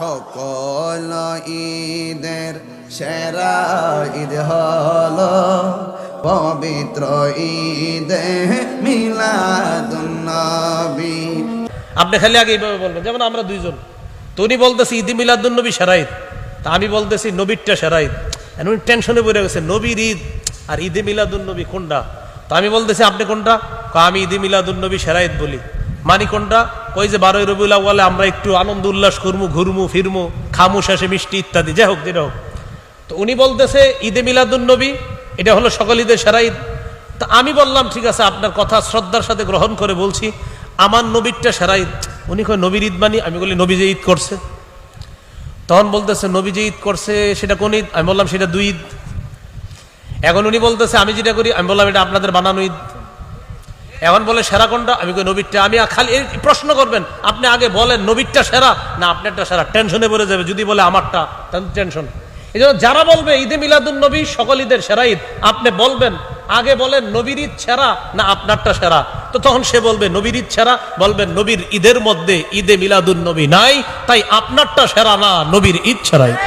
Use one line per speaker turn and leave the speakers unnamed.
সকল ঈদের সেরা ঈদ হল পবিত্র ঈদে মিলাদুন্নবী।
আপনি খালি আগে এইভাবে বলবেন, যেমন আমরা দুইজন। তো উনি বলতেছি, ঈদ মিলাদুল নবী সেরাইদ তা আমি বলতেছি, নবীরটা আর উনি টেনশনে পড়ে গেছে নবীর ঈদ আর ঈদে মিলাদুল নবী কোনটা? তো আমি বলতেছি, আপনি কোনটা? আমি ঈদে মিলাদুল নবী সেরাইদ বলি। মানি কোনটা? কই যে বারোই রবিউল আউ্বালে আমরা একটু আনন্দ, উল্লাস করমু, ঘুরমু, ফিরমু, খামু, শেষে মিষ্টি ইত্যাদি, যাই হোক, যেটা হোক। তো উনি বলতেছে, ঈদে মিলাদুল নবী, এটা হলো সকল ঈদের সেরা ঈদ। তা আমি বললাম, ঠিক আছে, আপনার কথা শ্রদ্ধার সাথে গ্রহণ করে বলছি, আমার নবীরটা সেরা ঈদ। উনি কয়, নবীর ঈদ মানি? আমি বলি, নবী যে ঈদ করছে। তখন বলতেছে, নবী যে ঈদ করছে, সেটা কোন ঈদ? আমি বললাম, সেটা দুই ঈদ। এখন উনি বলতেছে, আমি যেটা করি, আমি বললাম, এটা আপনাদের বানানো ঈদ। এখন বলে, সেরা কোনটা? আমি কই, নবীরটা। আমি খালি এই প্রশ্ন করবেন, আপনি আগে বলেন, নবীরটা সেরা? না, আপনারটা সেরা। টেনশনে পড়ে যাবে, যদি বলে আমারটা তাহলে টেনশন এই জন্য যারা বলবে, ঈদে মিলাদুন নবী সকল ঈদের সেরা ঈদ। আপনি বলবেন, আগে বলেন, নবীর ঈদ সেরা? না, আপনারটা সেরা। তো তখন সে বলবে, নবীর ঈদ সেরা? বলবেন, নবীর ঈদের মধ্যে ঈদে মিলাদুন নবী নাই, তাই আপনারটা সেরা না, নবীর ঈদ সেরা ঈদ।